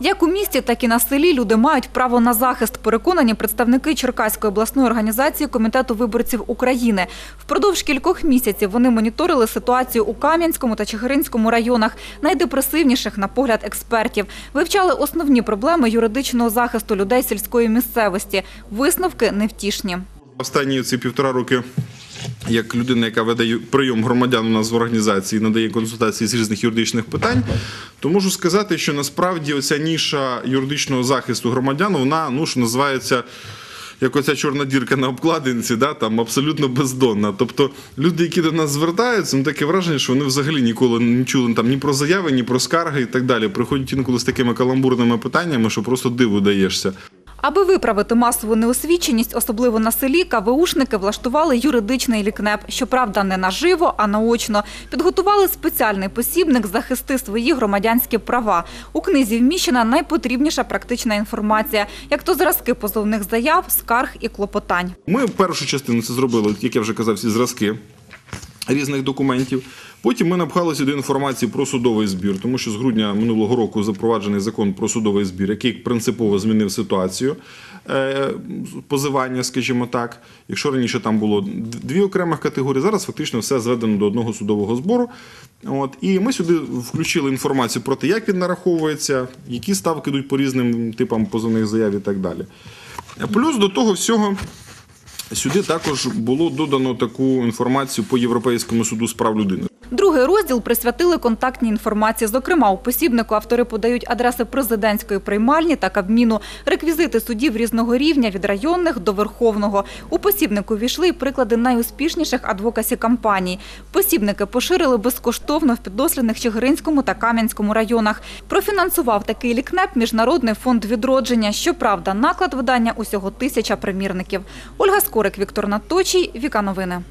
Як у місті, так і на селі люди мають право на захист. Переконані представники Черкаської обласної організації Комітету виборців України. Впродовж кількох місяців вони моніторили ситуацію у Кам'янському та Чигиринському районах, найдепресивніших на погляд експертів. Вивчали основні проблеми юридичного захисту людей сільської місцевості. Висновки невтішні. Останні ці півтора роки, як людина, яка веде прийом громадян у нас в організації, надає консультації з різних юридичних питань, то можу сказати, що насправді оця ніша юридичного захисту громадян, вона ну що називається. Як оця чорна дірка на обкладинці, да, там абсолютно бездонна. Тобто люди, які до нас звертаються, ну таке враження, що вони взагалі ніколи не чули там ні про заяви, ні про скарги і так далі. Приходять інколи з такими каламбурними питаннями, що просто диву даєшся. Аби виправити масову неосвіченість, особливо на селі, КВУшники влаштували юридичний лікнеп. Щоправда, не наживо, а наочно. Підготували спеціальний посібник «Захисти свої громадянські права». У книзі вміщена найпотрібніша практична інформація, як то зразки позовних заяв, скарг і клопотань. Ми першу частину це зробили, як я вже казав, всі зразки різних документів. Потім ми напхали сюди інформацію про судовий збір, тому що з грудня минулого року запроваджений закон про судовий збір, який принципово змінив ситуацію е, позивання, скажімо так. Якщо раніше там було дві окремих категорії, зараз фактично все зведено до одного судового збору. От, і ми сюди включили інформацію про те, як він нараховується, які ставки йдуть по різним типам позовних заяв і так далі. Плюс до того всього. Сюди також було додано таку інформацію по Європейському суду з прав людини. Другий розділ присвятили контактній інформації. Зокрема, у посібнику автори подають адреси президентської приймальні та Кабміну, реквізити судів різного рівня від районних до верховного. У посібнику війшли й приклади найуспішніших адвокасі кампаній. Посібники поширили безкоштовно в піддослідних Чигиринському та Кам'янському районах. Профінансував такий лікнеп Міжнародний фонд відродження. Щоправда, наклад видання усього тисяча примірників. Ольга Скорик, Віктор Наточій, Віка Новини.